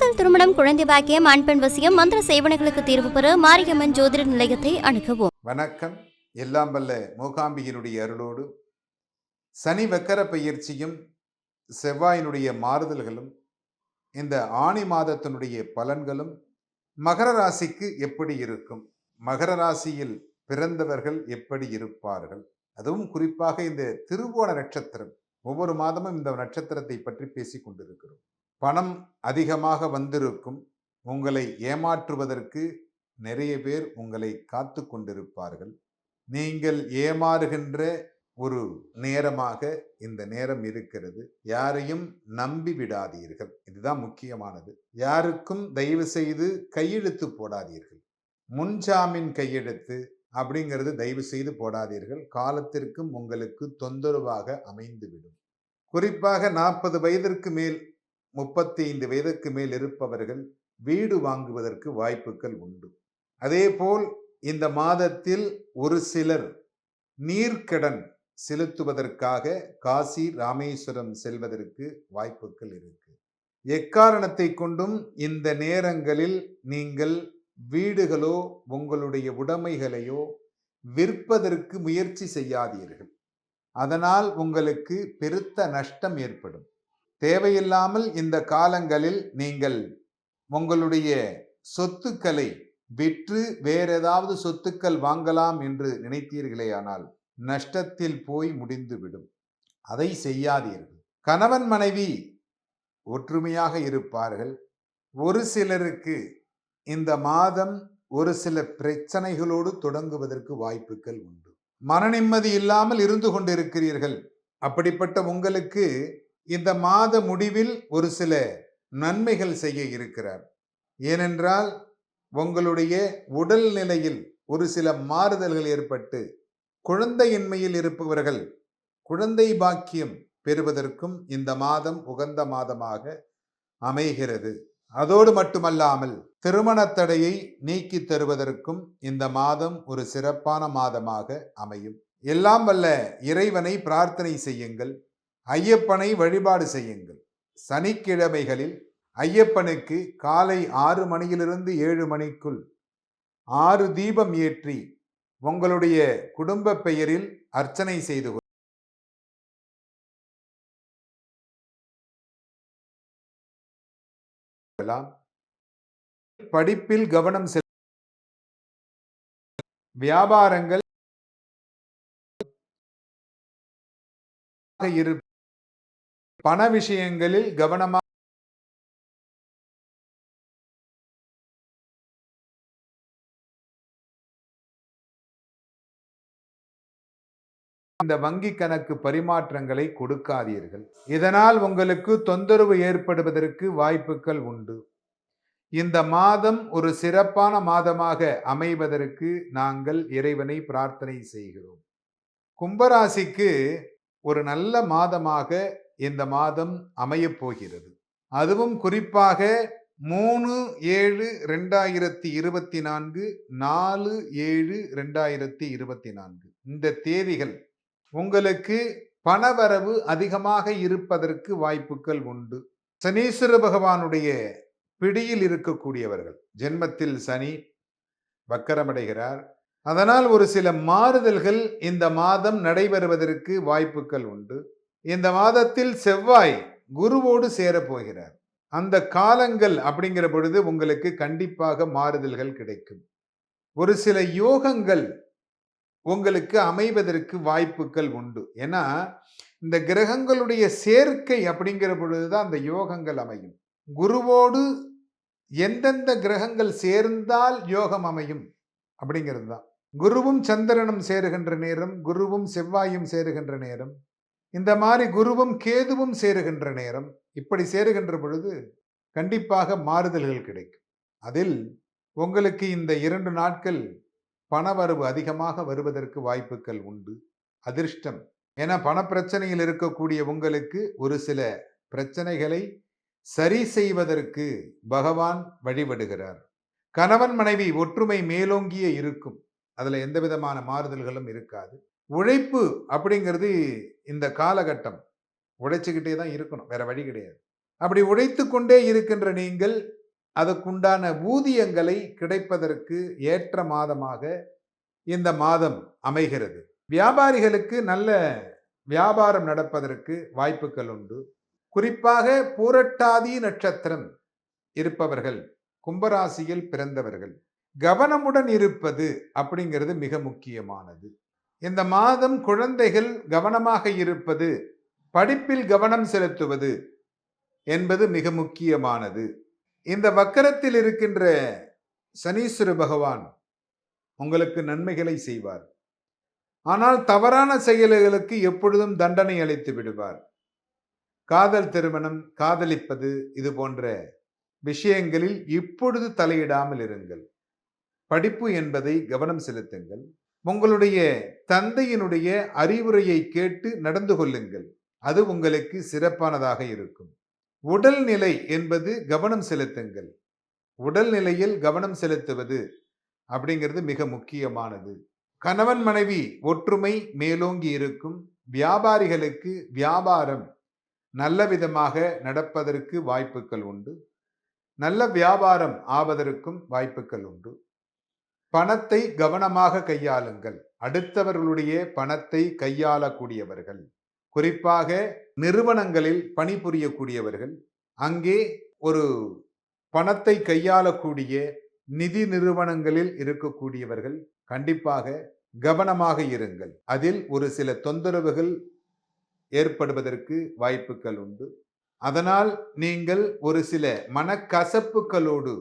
காதல் திருமணம் குழந்தை பாக்கியம் ஆண் பெண் வசியம் மந்திர சேவனைகளுக்கு தீர்வு பெற மாரியம்மன் ஜோதிட நிலையத்தை அணுகவும். வணக்கம். எல்லாம் வல்ல மூகாம்பியினுடைய அருளோடு சனி வக்கர பயிற்சியும் செவ்வாயினுடைய மாறுதல்களும் இந்த ஆணி மாதத்தினுடைய பலன்களும் மகர ராசிக்கு எப்படி இருக்கும்? மகர ராசியில் பிறந்தவர்கள் எப்படி இருப்பார்கள்? அதுவும் குறிப்பாக இந்த திருவோண நட்சத்திரம். ஒவ்வொரு மாதமும் இந்த நட்சத்திரத்தை பற்றி பேசிக் கொண்டிருக்கிறோம். பணம் அதிகமாக வந்திருக்கும் உங்களை ஏமாற்றுவதற்கு நிறைய பேர் உங்களை காத்து கொண்டிருப்பார்கள். நீங்கள் ஏமாறுகின்ற ஒரு நேரமாக இந்த நேரம் இருக்கிறது. யாரையும் நம்பி விடாதீர்கள். இதுதான் முக்கியமானது. யாருக்கும் தயவு செய்து கையெழுத்து போடாதீர்கள். முன்ஜாமீன் கையெழுத்து அப்படிங்கிறது தயவு செய்து போடாதீர்கள். காலத்திற்கும் உங்களுக்கு தொந்தரவாக அமைந்துவிடும். குறிப்பாக நாற்பது வயதிற்கு மேல் முப்பத்தி ஐந்து வயதுக்கு மேல் இருப்பவர்கள் வீடு வாங்குவதற்கு வாய்ப்புகள் உண்டு. அதேபோல் இந்த மாதத்தில் ஒரு சிலர் நீர்க்கடன் செலுத்துவதற்காக காசி ராமேஸ்வரம் செல்வதற்கு வாய்ப்புகள் இருக்கு. எக்காரணத்தை கொண்டும் இந்த நேரங்களில் நீங்கள் வீடுகளோ உங்களுடைய உடைமைகளையோ விற்பதற்கு முயற்சி செய்யாதீர்கள். அதனால் உங்களுக்கு பெருத்த நஷ்டம் ஏற்படும். தேவையில்லாமல் இந்த காலங்களில் நீங்கள் உங்களுடைய சொத்துக்களை விற்று வேற ஏதாவது சொத்துக்கள் வாங்கலாம் என்று நினைத்தீர்களேயானால் நஷ்டத்தில் போய் முடிந்துவிடும். அதை செய்யாதீர்கள். கணவன் மனைவி ஒற்றுமையாக இருப்பார்கள். ஒரு சிலருக்கு இந்த மாதம் ஒரு சில பிரச்சனைகளோடு தொடங்குவதற்கு வாய்ப்புகள் உண்டு. மன நிம்மதி இல்லாமல் இருந்து கொண்டிருக்கிறீர்கள். அப்படிப்பட்ட உங்களுக்கு இந்த மாத முடிவில் ஒரு சில நன்மைகள் செய்ய இருக்கிறார். ஏனென்றால் உங்களுடைய உடல் நிலையில் ஒரு சில மாறுதல்கள் ஏற்பட்டு குழந்தையின்மையில் இருப்பவர்கள் குழந்தை பாக்கியம் பெறுவதற்கும் இந்த மாதம் உகந்த மாதமாக அமைகிறது. அதோடு மட்டுமல்லாமல் திருமண தடையை நீக்கி தருவதற்கும் இந்த மாதம் ஒரு சிறப்பான மாதமாக அமையும். எல்லாம் வல்ல இறைவனை பிரார்த்தனை செய்யுங்கள். ஐயப்பனை வழிபாடு செய்யுங்கள். சனிக்கிழமைகளில் ஐயப்பனுக்கு காலை ஆறு மணியிலிருந்து ஏழு மணிக்குள் ஆறு தீபம் ஏற்றி உங்களுடைய குடும்ப பெயரில் அர்ச்சனை செய்து கொள்- கொள்ளலாம் படிப்பில் கவனம் செல் வியாபாரங்கள் இரு பண விஷயங்களில் கவனமாக இந்த வங்கி கணக்கு பரிமாற்றங்களை கொடுக்காதீர்கள். இதனால் உங்களுக்கு தொந்தரவு ஏற்படுவதற்கு வாய்ப்புகள் உண்டு. இந்த மாதம் ஒரு சிறப்பான மாதமாக அமைவதற்கு நாங்கள் இறைவனை பிரார்த்தனை செய்கிறோம். கும்பராசிக்கு ஒரு நல்ல மாதமாக இந்த மாதம் அமையப் போகிறது அதுவும் குறிப்பாக மூணு ஏழு ரெண்டாயிரத்தி இருபத்தி நான்கு நாலு ஏழு ரெண்டாயிரத்தி இருபத்தி நான்கு. இந்த தேதிகள் உங்களுக்கு பணவரவு அதிகமாக இருப்பதற்கு வாய்ப்புகள் உண்டு. சனீஸ்வர பகவானுடைய பிடியில் இருக்கக்கூடியவர்கள். ஜென்மத்தில் சனி வக்கரமடைகிறார். அதனால் ஒரு சில மாறுதல்கள் இந்த மாதம் நடைபெறுவதற்கு வாய்ப்புகள் உண்டு. இந்த மாதத்தில் செவ்வாய் குருவோடு சேரப்போகிறார். அந்த காலங்கள் அப்படிங்கிற பொழுது உங்களுக்கு கண்டிப்பாக மாறுதல்கள் கிடைக்கும். ஒரு சில யோகங்கள் உங்களுக்கு அமைவதற்கு வாய்ப்புகள் உண்டு. ஏன்னா இந்த கிரகங்களுடைய சேர்க்கை அப்படிங்கிற பொழுது தான் அந்த யோகங்கள் அமையும். குருவோடு எந்தெந்த கிரகங்கள் சேர்ந்தால் யோகம் அமையும்? அப்படிங்கிறது தான். குருவும் சந்திரனும் சேருகின்ற நேரம் குருவும் செவ்வாயும் சேருகின்ற நேரம். இந்த மாதிரி குருவும் கேதுவும் சேருகின்ற நேரம் இப்படி சேருகின்ற பொழுது கண்டிப்பாக மாறுதல்கள் கிடைக்கும். அதில் உங்களுக்கு இந்த இரண்டு நாட்கள் பணவரவு அதிகமாக வருவதற்கு வாய்ப்புகள் உண்டு. அதிர்ஷ்டம். ஏன்னா பணப்பிரச்சனையில் இருக்கக்கூடிய உங்களுக்கு ஒரு சில பிரச்சனைகளை சரி செய்வதற்கு பகவான் வழிபடுகிறார். கணவன் மனைவி ஒற்றுமை மேலோங்கிய இருக்கும். அதில் எந்த விதமான மாறுதல்களும் இருக்காது. உழைப்பு அப்படிங்கிறது இந்த காலகட்டம். உழைச்சிக்கிட்டே தான் இருக்கணும். வேற வழி கிடையாது. அப்படி உழைத்து கொண்டே இருக்கின்ற நீங்கள் அதற்குண்டான ஊதியங்களை கிடைப்பதற்கு ஏற்ற மாதமாக இந்த மாதம் அமைகிறது. வியாபாரிகளுக்கு நல்ல வியாபாரம் நடப்பதற்கு வாய்ப்புகள் உண்டு. குறிப்பாக பூரட்டாதி நட்சத்திரம் இருப்பவர்கள் கும்பராசியில் பிறந்தவர்கள் கவனமுடன் இருப்பது அப்படிங்கிறது மிக முக்கியமானது. இந்த மாதம் குழந்தைகள் கவனமாக இருப்பது படிப்பில் கவனம் செலுத்துவது என்பது மிக முக்கியமானது. இந்த வக்கரத்தில் இருக்கின்ற சனீஸ்வர பகவான் உங்களுக்கு நன்மைகளை செய்வார். ஆனால் தவறான செயல்களுக்கு எப்பொழுதும் தண்டனை அளித்து விடுவார். காதல் திருமணம் காதலிப்பது இது போன்ற விஷயங்களில் இப்பொழுது தலையிடாமல் இருங்கள். படிப்பு என்பதை கவனம் செலுத்துங்கள். உங்களுடைய தந்தையினுடைய அறிவுரையை கேட்டு நடந்து கொள்ளுங்கள். அது உங்களுக்கு சிறப்பானதாக இருக்கும். உடல்நிலை என்பது கவனம் செலுத்துங்கள். உடல்நிலையில் கவனம் செலுத்துவது அப்படிங்கிறது மிக முக்கியமானது. கணவன் மனைவி ஒற்றுமை மேலோங்கி இருக்கும். வியாபாரிகளுக்கு வியாபாரம் நல்ல விதமாக நடப்பதற்கு வாய்ப்புகள் உண்டு. நல்ல வியாபாரம் ஆவதற்கும் வாய்ப்புகள் உண்டு. பணத்தை கவனமாக கையாளுங்கள். அடுத்தவர்களுடைய பணத்தை கையாளக்கூடியவர்கள். குறிப்பாக நிறுவனங்களில் பணிபுரியக்கூடியவர்கள். அங்கே ஒரு பணத்தை கையாளக்கூடிய நிதி நிறுவனங்களில் இருக்கக்கூடியவர்கள் கண்டிப்பாக கவனமாக இருங்கள். அதில் ஒரு சில தொந்தரவுகள் ஏற்படுவதற்கு வாய்ப்புகள் உண்டு. அதனால் நீங்கள் ஒரு சில மனக்கசப்புகளோடு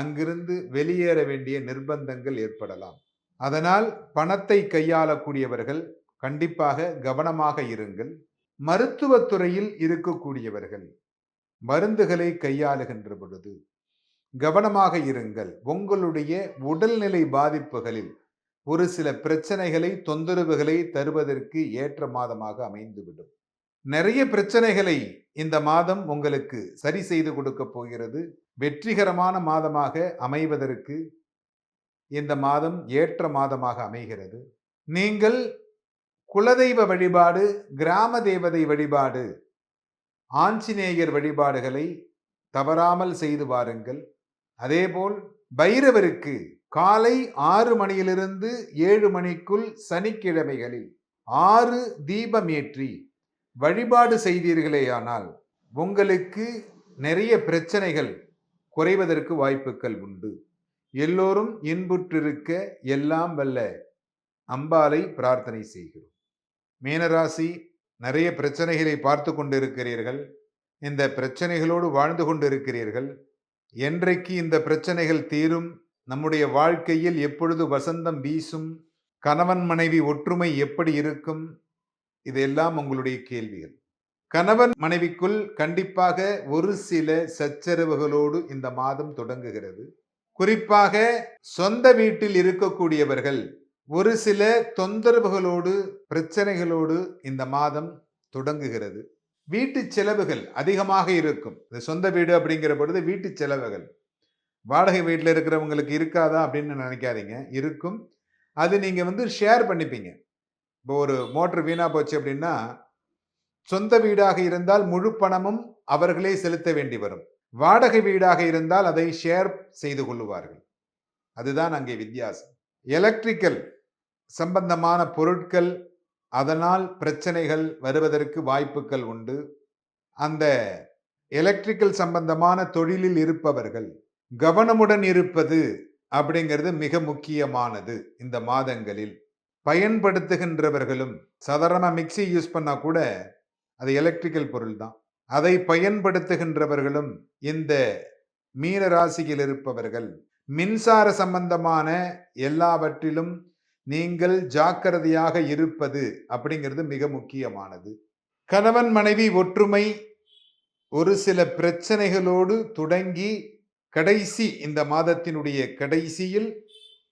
அங்கிருந்து வெளியேற வேண்டிய நிர்பந்தங்கள் ஏற்படலாம். அதனால் பணத்தை கையாளக்கூடியவர்கள் கண்டிப்பாக கவனமாக இருங்கள். மருத்துவத்துறையில் இருக்கக்கூடியவர்கள் மருந்துகளை கையாளுகின்ற பொழுது கவனமாக இருங்கள். உங்களுடைய உடல்நிலை பாதிப்புகளில் ஒரு சில பிரச்சனைகளை தொந்தரவுகளை தருவதற்கு ஏற்ற மாதமாக அமைந்துவிடும். நிறைய பிரச்சனைகளை இந்த மாதம் உங்களுக்கு சரி செய்து கொடுக்க போகிறது. வெற்றிகரமான மாதமாக அமைவதற்கு இந்த மாதம் ஏற்ற மாதமாக அமைகிறது. நீங்கள் குலதெய்வ வழிபாடு கிராம தேவதை வழிபாடு ஆஞ்சநேயர் வழிபாடுகளை தவறாமல் செய்து வாருங்கள். அதேபோல் பைரவருக்கு காலை ஆறு மணியிலிருந்து ஏழு மணிக்குள் சனிக்கிழமைகளில் ஆறு தீபமேற்றி வழிபாடு செய்தீர்களேயானால் உங்களுக்கு நிறைய பிரச்சனைகள் குறைவதற்கு வாய்ப்புகள் உண்டு. எல்லோரும் இன்புற்றிருக்க எல்லாம் வல்ல அம்பாலை பிரார்த்தனை செய்கிறோம். மீனராசி நிறைய பிரச்சனைகளை பார்த்து கொண்டிருக்கிறீர்கள். இந்த பிரச்சனைகளோடு வாழ்ந்து கொண்டிருக்கிறீர்கள். என்றைக்கு இந்த பிரச்சனைகள் தீரும்? நம்முடைய வாழ்க்கையில் எப்பொழுது வசந்தம் வீசும்? கணவன் மனைவி ஒற்றுமை எப்படி இருக்கும்? இதெல்லாம் உங்களுடைய கேள்விகள். கணவன் மனைவிக்குள் கண்டிப்பாக ஒரு சில சச்சரவுகளோடு இந்த மாதம் தொடங்குகிறது. குறிப்பாக சொந்த வீட்டில் இருக்கக்கூடியவர்கள் ஒரு சில தொந்தரவுகளோடு பிரச்சனைகளோடு இந்த மாதம் தொடங்குகிறது. வீட்டு செலவுகள் அதிகமாக இருக்கும். இந்த சொந்த வீடு அப்படிங்கிற பொழுது வீட்டு செலவுகள். வாடகை வீட்டில் இருக்கிறவங்களுக்கு இருக்காதா அப்படின்னு நினைக்காதீங்க. இருக்கும். அது நீங்கள் வந்து ஷேர் பண்ணிப்பீங்க. இப்போ ஒரு மோட்ரு வீணாக போச்சு அப்படின்னா சொந்த வீடாக இருந்தால் முழு பணமும் அவர்களே செலுத்த வேண்டி வரும். வாடகை வீடாக இருந்தால் அதை ஷேர் செய்து கொள்ளுவார்கள். அதுதான் அங்கே வித்தியாசம். எலக்ட்ரிக்கல் சம்பந்தமான பொருட்கள் அதனால் பிரச்சனைகள் வருவதற்கு வாய்ப்புகள் உண்டு. அந்த எலக்ட்ரிக்கல் சம்பந்தமான தொழிலில் இருப்பவர்கள் கவனமுடன் இருப்பது அப்படிங்கிறது மிக முக்கியமானது இந்த மாதங்களில். பயன்படுத்துகின்றவர்களும் சாதாரணமாக மிக்சி யூஸ் பண்ணால் கூட அது எலக்ட்ரிக்கல் பொருள் தான் அதை பயன்படுத்துகின்றவர்களும் இந்த மீன ராசியில் இருப்பவர்கள் மின்சார சம்பந்தமான எல்லாவற்றிலும் நீங்கள் ஜாக்கிரதையாக இருப்பது அப்படிங்கிறது மிக முக்கியமானது. கணவன் மனைவி ஒற்றுமை ஒரு சில பிரச்சனைகளோடு தொடங்கி கடைசி இந்த மாதத்தினுடைய கடைசியில்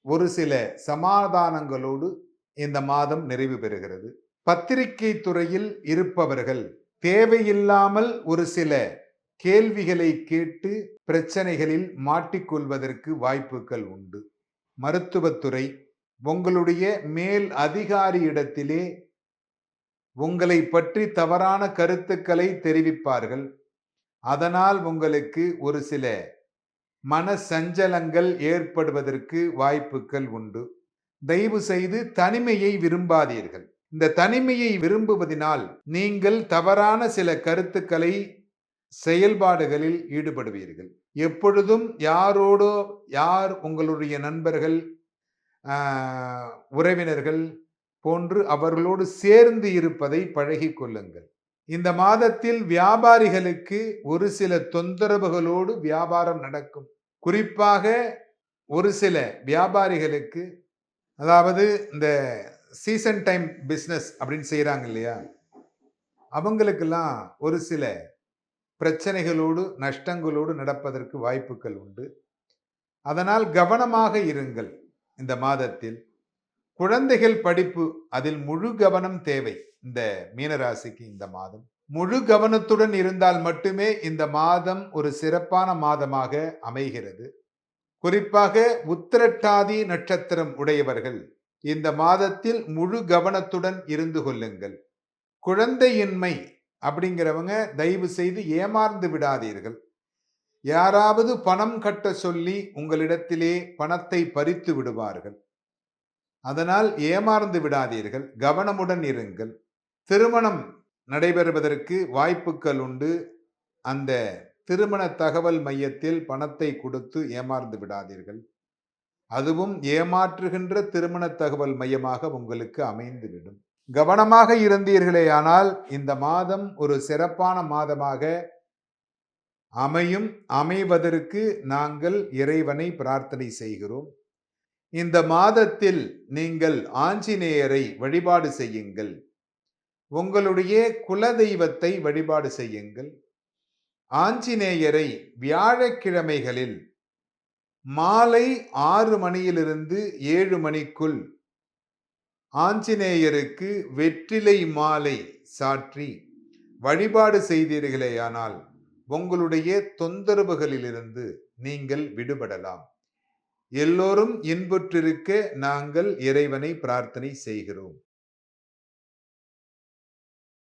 ஒரு சில சமாதானங்களோடு இந்த மாதம் நிறைவு பெறுகிறது. பத்திரிகை துறையில் இருப்பவர்கள் தேவையில்லாமல் ஒரு சில கேள்விகளை கேட்டு பிரச்சனைகளில் மாட்டிக்கொள்வதற்கு வாய்ப்புகள் உண்டு. மருத்துவத்துறை உங்களுடைய மேல் அதிகாரியிடத்திலே உங்களை பற்றி தவறான கருத்துக்களை தெரிவிப்பார்கள். அதனால் உங்களுக்கு ஒரு சில மன சஞ்சலங்கள் ஏற்படுவதற்கு வாய்ப்புகள் உண்டு. தயவு செய்து தனிமையை விரும்பாதீர்கள். இந்த தனிமையை விரும்புவதினால் நீங்கள் தவறான சில கருத்துக்களை செயல்பாடுகளில் ஈடுபடுவீர்கள். எப்பொழுதும் யாரோடோ யார் உங்களுடைய நண்பர்கள் உறவினர்கள் போன்று அவர்களோடு சேர்ந்து இருப்பதை பழகிக் கொள்ளுங்கள். இந்த மாதத்தில் வியாபாரிகளுக்கு ஒரு சில தொந்தரவுகளோடு வியாபாரம் நடக்கும். குறிப்பாக ஒரு சில வியாபாரிகளுக்கு அதாவது இந்த சீசன் டைம் பிஸ்னஸ் அப்படின்னு செய்கிறாங்க இல்லையா? அவங்களுக்கெல்லாம் ஒரு சில பிரச்சனைகளோடு நஷ்டங்களோடு நடப்பதற்கு வாய்ப்புகள் உண்டு. அதனால் கவனமாக இருங்கள் இந்த மாதத்தில். குழந்தைகள் படிப்பு அதில் முழு கவனம் தேவை இந்த மீனராசிக்கு இந்த மாதம். முழு கவனத்துடன் இருந்தால் மட்டுமே இந்த மாதம் ஒரு சிறப்பான மாதமாக அமைகிறது. குறிப்பாக உத்திரட்டாதி நட்சத்திரம் உடையவர்கள் இந்த மாதத்தில் முழு கவனத்துடன் இருந்து கொள்ளுங்கள். குழந்தையின்மை அப்படிங்கிறவங்க தயவு செய்து ஏமாந்து விடாதீர்கள். யாராவது பணம் கட்ட சொல்லி உங்களிடத்திலே பணத்தை பறித்து விடுவார்கள். அதனால் ஏமாந்து விடாதீர்கள். கவனமுடன் இருங்கள். திருமணம் நடைபெறுவதற்கு வாய்ப்புகள் உண்டு. அந்த திருமண தகவல் மையத்தில் பணத்தை கொடுத்து ஏமாந்து விடாதீர்கள். அதுவும் ஏமாற்றுகின்ற திருமண தகவல் மையமாக உங்களுக்கு அமைந்துவிடும். கவனமாக இருந்தீர்களேயானால் இந்த மாதம் ஒரு சிறப்பான மாதமாக அமையும் அமைவதற்கு நாங்கள் இறைவனை பிரார்த்தனை செய்கிறோம். இந்த மாதத்தில் நீங்கள் ஆஞ்சநேயரை வழிபாடு செய்யுங்கள். உங்களுடைய குலதெய்வத்தை வழிபாடு செய்யுங்கள். ஆஞ்சநேயரை வியாழக்கிழமைகளில் மாலை ஆறு மணியிலிருந்து ஏழு மணிக்குள் ஆஞ்சநேயருக்கு வெற்றிலை மாலை சாற்றி வழிபாடு செய்தீர்களேயானால் உங்களுடைய தொந்தரவுகளிலிருந்து நீங்கள் விடுபடலாம். எல்லோரும் இன்புற்றிருக்க நாங்கள் இறைவனை பிரார்த்தனை செய்கிறோம்.